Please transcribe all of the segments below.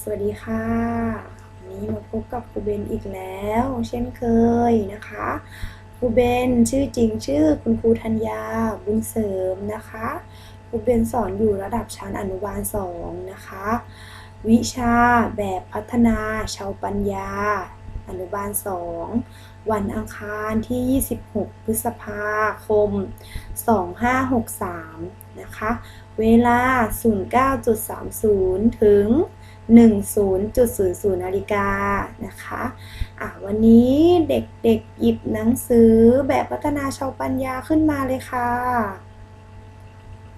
สวัสดีค่ะ วันนี้มาพบกับครูเบนอีกแล้ว เช่นเคยนะคะครูเบนชื่อจริงชื่อคุณครูธัญญาบุญเสริมนะคะครูเบนสอนอยู่ระดับชั้นอนุบาลสองนะคะ วิชาแบบพัฒนาชาวปัญญา อนุบาลสองวันอังคารที่ 26 พฤษภาคม 2563 นะคะ เวลา 09.30 ถึง 10.00นาฬิกานะคะอะวันนี้เด็กๆหยิบหนังสือแบบพัฒนาชาวปัญญาขึ้นมาเลยค่ะ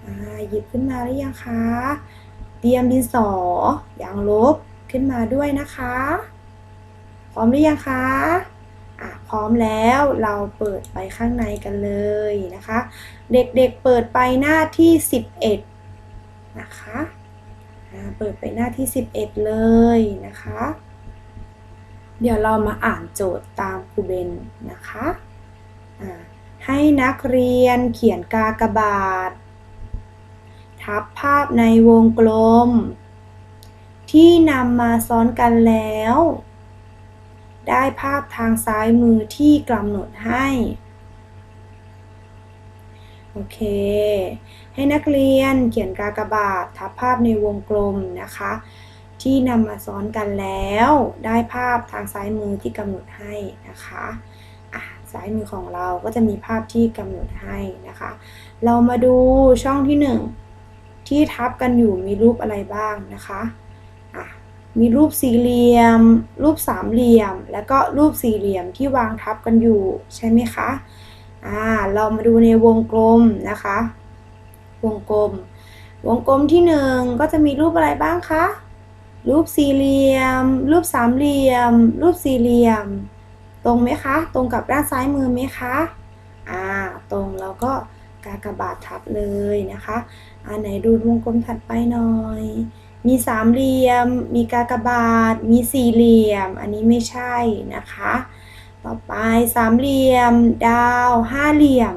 อ่าหยิบขึ้นมาหรือยังคะ เตรียมดินสออย่างลบขึ้นมาด้วยนะคะ พร้อมหรือยังคะอะพร้อมแล้วเราเปิดไปข้างในกันเลยนะคะ เด็กๆเปิดไปหน้าที่ 11 นะคะ เปิดไปหน้าที่ 11 เลยนะคะ เดี๋ยวเรามาอ่านโจทย์ตามครูเบนนะคะให้นักเรียนเขียนกากบาท ทับภาพในวงกลม ที่นำมาซ้อนกันแล้ว ได้ภาพทางซ้ายมือที่กำหนดให้ โอเค ให้นักเรียนเขียนกากบาททับภาพในวงกลมนะคะ ที่นำมาซ้อนกันแล้ว ได้ภาพทางซ้ายมือที่กำหนดให้นะคะะซ้ายมือของเราก็จะมีภาพที่กำหนดให้นะคะ เรามาดูช่องที่หนึ่งที่ทับกันอยู่มีรูปอะไรบ้างนะคะะมีรูปสี่เหลี่ยม รูปสามเหลี่ยม แล้วก็รูปสี่เหลี่ยมที่วางทับกันอยู่ใช่ไหมคะ อ่าเรามาดูในวงกลมนะคะ วงกลม วงกลมที่หนึ่งก็จะมีรูปอะไรบ้างคะ รูปสี่เหลี่ยม รูปสามเหลี่ยม รูปสี่เหลี่ยม ตรงไหมคะ ตรงกับด้านซ้ายมือไหมคะ อ่า ตรงแล้วก็กากบาททับเลยนะคะ อ่าไหนดูวงกลมถัดไปหน่อย มีสามเหลี่ยม มีกากบาท มีสี่เหลี่ยม อันนี้ไม่ใช่นะคะ ต่อไปสามเหลี่ยม ดาว ห้าเหลี่ยม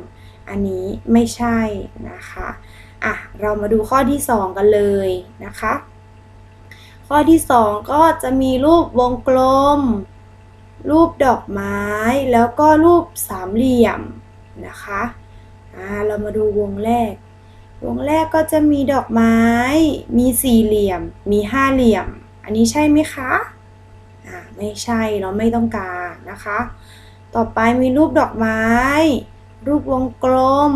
อันนี้ไม่ใช่นะคะอะเรามาดูข้อที่ 2 กันเลยนะคะ ข้อที่ 2 ก็จะมีรูปวงกลม รูปดอกไม้ แล้วก็รูปสามเหลี่ยมนะคะอ่าเรามาดูวงแรก วงแรกก็จะมีดอกไม้ มีสี่เหลี่ยม มีห้าเหลี่ยม อันนี้ใช่ไหมคะ อ่าไม่ใช่เราไม่ต้องการนะคะ ต่อไปมีรูปดอกไม้ รูปวงกลม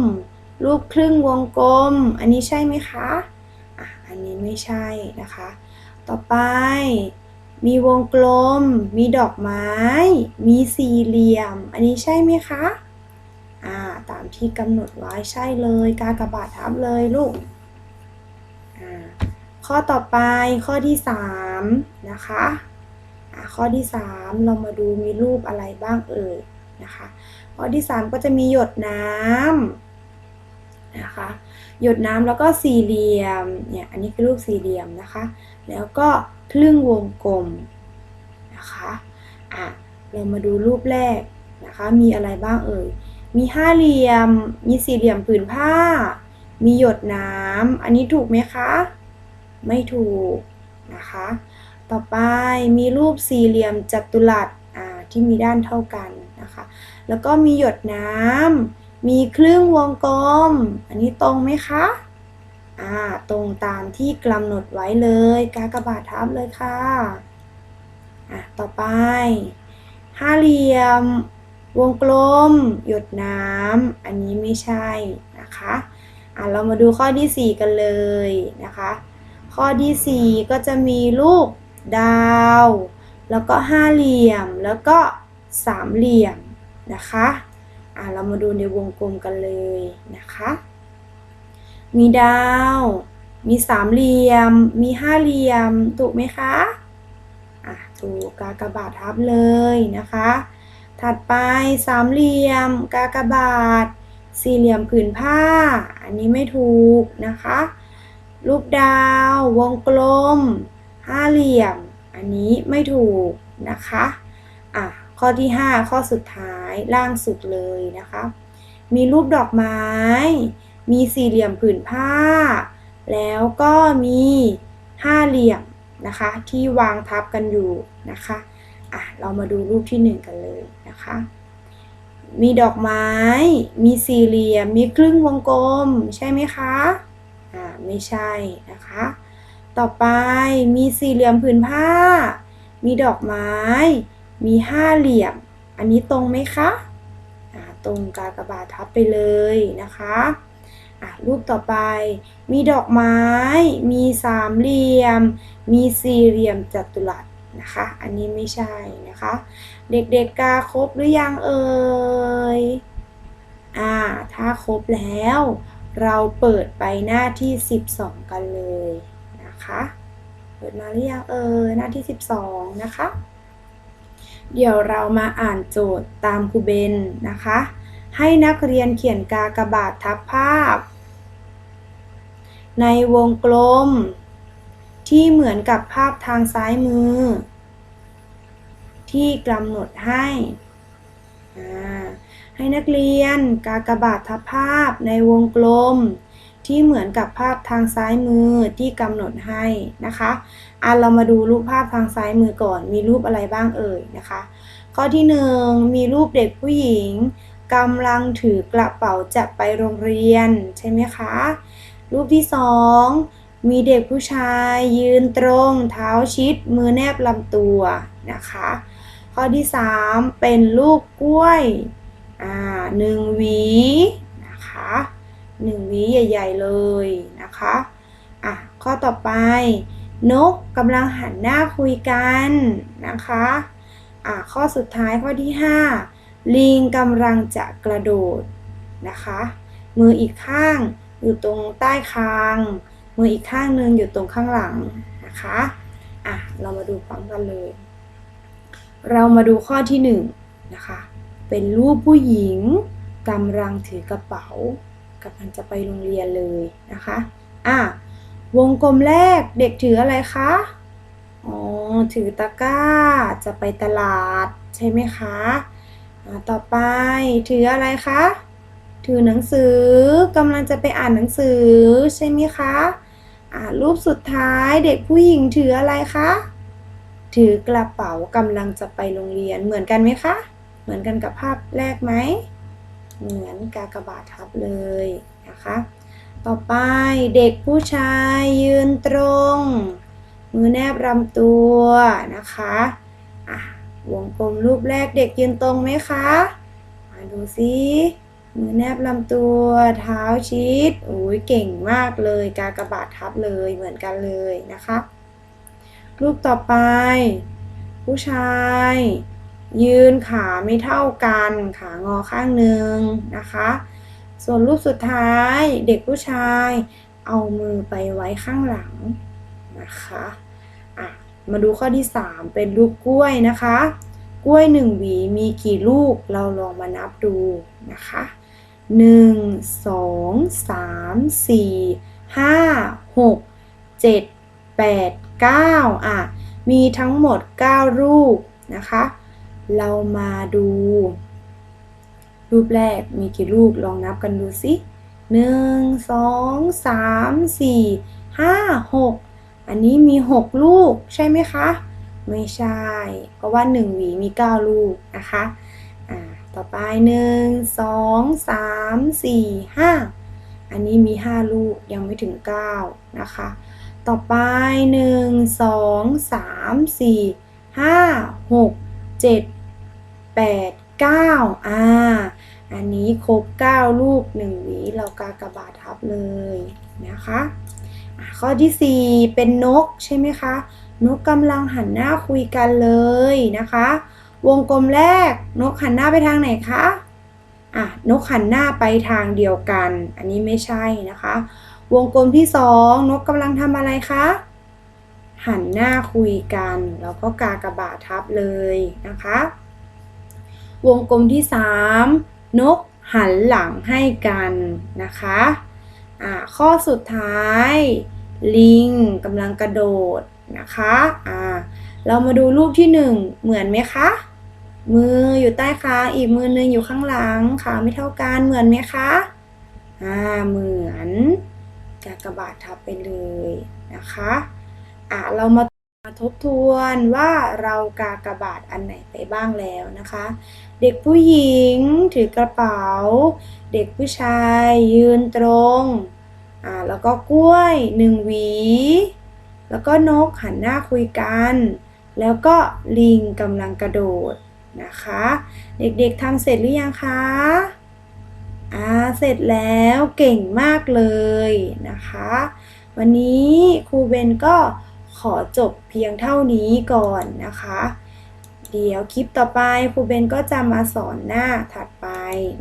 รูปครึ่งวงกลม อันนี้ใช่ไหมคะอะอันนี้ไม่ใช่นะคะ ต่อไปมีวงกลม มีดอกไม้ มีสี่เหลี่ยม อันนี้ใช่ไหมคะ อ่า ตามที่กำหนดไว้ใช่เลย กากบาททับเลยลูก อ่า ข้อต่อไปข้อที่สามนะคะ ข้อที่ 3 เรามาดูมีรูปอะไรบ้างเอ่ยนะคะ ข้อที่ 3 ก็จะมีหยดน้ำนะคะ หยดน้ำแล้วก็สี่เหลี่ยมเนี่ยอันนี้คือรูปสี่เหลี่ยมนะคะ แล้วก็ครึ่งวงกลมนะคะอะเรามาดูรูปแรกนะคะ มีอะไรบ้างเอ่ยมีห้าเหลี่ยม มีสี่เหลี่ยมผืนผ้า มีหยดน้ำ อันนี้ถูกไหมคะ ไม่ถูกนะคะ ต่อไปมีรูปสี่เหลี่ยมจัตุรัสที่มีด้านเท่ากันนะคะ แล้วก็มีหยดน้ำ มีครึ่งวงกลม อันนี้ตรงไหมคะ อ่า ตรงตามที่กำหนดไว้เลย กากบาททับเลยค่ะ อะ ต่อไป ห้าเหลี่ยม วงกลม หยดน้ำ อันนี้ไม่ใช่นะคะ อะ เรามาดูข้อที่ 4 กันเลยนะคะ ข้อที่ 4 ก็จะมีรูป ดาว แล้วก็ห้าเหลี่ยม แล้วก็สามเหลี่ยมนะคะอ่าเรามาดูในวงกลมกันเลยนะคะ มีดาว มีสามเหลี่ยม มีห้าเหลี่ยม ถูกไหมคะอะถูกกากบาททับเลยนะคะ ถัดไปสามเหลี่ยม กากบาท สี่เหลี่ยมผืนผ้า อันนี้ไม่ถูกนะคะ รูปดาว วงกลม ห้าเหลี่ยม อันนี้ไม่ถูกนะคะอะข้อที่ 5 ข้อสุดท้ายล่างสุดเลยนะคะ มีรูปดอกไม้ มีสี่เหลี่ยมผืนผ้า แล้วก็มีห้าเหลี่ยมนะคะ ที่วางทับกันอยู่นะคะอะเรามาดูรูปที่หนึ่งกันเลยนะคะ มีดอกไม้ มีสี่เหลี่ยม มีครึ่งวงกลม ใช่ไหมคะอ่าไม่ใช่นะคะ ต่อไปมีสี่เหลี่ยมผืนผ้า มีดอกไม้ มีห้าเหลี่ยม อันนี้ตรงไหมคะตรงกากบาททับไปเลยนะคะะรูปต่อไป มีดอกไม้ มีสามเหลี่ยม มีสี่เหลี่ยมจัตุรัสนะคะ อันนี้ไม่ใช่นะคะ เด็กๆกาครบหรือยังเอ่ย อ่า ถ้าครบแล้ว เราเปิดไปหน้าที่ 12 กันเลย นะคะ เปิดมาหรือยังเอ่ยหน้าที่ 12 นะคะ เดี๋ยวเรามาอ่านโจทย์ตามครูเบนนะคะ ให้นักเรียนเขียนกากบาททับภาพ ในวงกลม ที่เหมือนกับภาพทางซ้ายมือ ที่กำหนดให้ให้นักเรียนกากบาททับภาพในวงกลม ที่เหมือนกับภาพทางซ้ายมือที่กำหนดให้นะคะอะเรามาดูรูปภาพทางซ้ายมือก่อน มีรูปอะไรบ้างเอ่ยนะคะ ข้อที่หนึ่งมีรูปเด็กผู้หญิงกำลังถือกระเป๋าจะไปโรงเรียนใช่ไหมคะ รูปที่สองมีเด็กผู้ชายยืนตรงเท้าชิด มือแนบลำตัวนะคะ ข้อที่สามเป็นรูปกล้วยอ่าหนึ่งหวี 1วีใหญ่ ๆ เลยนะคะอะข้อต่อไป นกกำลังหันหน้าคุยกันนะคะอะข้อสุดท้ายข้อที่ 5 ลิงกำลังจะกระโดดนะคะ มืออีกข้างอยู่ตรงใต้คาง มืออีกข้างนึงอยู่ตรงข้างหลังนะคะอะเรามาดูพร้อมกันเลย เรามาดูข้อที่1นนะคะเป็นรูปผู้หญิงกำลังถือกระเป๋า กำลังจะไปโรงเรียนเลยนะคะอะวงกลมแรกเด็กถืออะไรคะ อ๋อ ถือตะกร้า จะไปตลาดใช่ไหมคะต่อไปถืออะไรคะ ถือหนังสือกำลังจะไปอ่านหนังสือใช่ไหมคะอ่ารูปสุดท้ายเด็กผู้หญิงถืออะไรคะ ถือกระเป๋ากำลังจะไปโรงเรียนเหมือนกันไหมคะ เหมือนกันกับภาพแรกไหม เหมือนกากบาททับเลยนะคะ ต่อไปเด็กผู้ชายยืนตรง มือแนบลำตัวนะคะอะวงกลมรูปแรกเด็กยืนตรงไหมคะมาดูซิมือแนบลำตัวเท้าชิดโอ้ยเก่งมากเลยกากบาททับเลยเหมือนกันเลยนะคะ รูปต่อไป ผู้ชาย ยืนขาไม่เท่ากันขางอข้างหนึ่งนะคะ ส่วนรูปสุดท้ายเด็กผู้ชายเอามือไปไว้ข้างหลังนะคะอะมาดูข้อที่ 3 เป็นรูปกล้วยนะคะ กล้วยหนึ่งหวีมีกี่ลูกเราลองมานับดูนะคะหนึ่งสองสามสี่ห้าหกเจ็ดแปดเก้าอะมีทั้งหมด 9 รูปนะคะ เรามาดู รูปแรกมีกี่รูปลองนับกันดูสิหนึ่งสองสามสี่ห้าหกอันนี้มีหกลูกใช่ไหมคะ ไม่ใช่ เพราะว่าหนึ่งหวีมีเก้าลูกนะคะอ่าต่อไปหนึ่งสองสามสี่ห้าอันนี้มีห้าลูกยังไม่ถึงเก้านะคะ ต่อไปหนึ่งสองสามสี่ห้าหกเจ็ด แปดเก้าอ่าอันนี้ครบ 9 ลูก1หวีเรากากบาททับเลยนะคะะข้อที่ 4 เป็นนกใช่ไหมคะนกกำลังหันหน้าคุยกันเลยนะคะ วงกลมแรกนกหันหน้าไปทางไหนคะอะนกหันหน้าไปทางเดียวกัน อันนี้ไม่ใช่นะคะ วงกลมที่2นกกำลังทำอะไรคะหันหน้าคุยกัน แล้วก็กากบาททับเลยนะคะ วงกลมที่ 3 นกหันหลังให้กันนะคะอ่าข้อสุดท้าย ลิงกำลังกระโดดนะคะอ่าเรามาดูรูปที่ 1 เหมือนไหมคะ มืออยู่ใต้คางอีกมือหนึงอยู่ข้างหลังขาไม่เท่ากันเหมือนไหมคะอ่าเหมือนกากบาททับไปเลยนะคะอ่าเรามามาทบทวนว่าเรากากบาทอันไหนไปบ้างแล้วนะคะ เด็กผู้หญิงถือกระเป๋า เด็กผู้ชายยืนตรง อ่า แล้วก็กล้วยหนึ่งหวี แล้วก็นกหันหน้าคุยกัน แล้วก็ลิงกำลังกระโดดนะคะ เด็กๆทำเสร็จหรือยังคะ อ่า เสร็จแล้วเก่งมากเลยนะคะ วันนี้ครูเบนก็ขอจบเพียงเท่านี้ก่อนนะคะ เดี๋ยวคลิปต่อไปครูเบนก็จะมาสอนหน้าถัดไป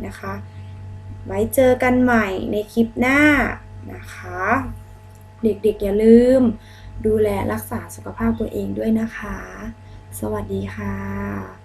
นะคะ ไว้เจอกันใหม่ในคลิปหน้านะคะ เด็กๆอย่าลืม ดูแลรักษาสุขภาพตัวเองด้วยนะคะ สวัสดีค่ะ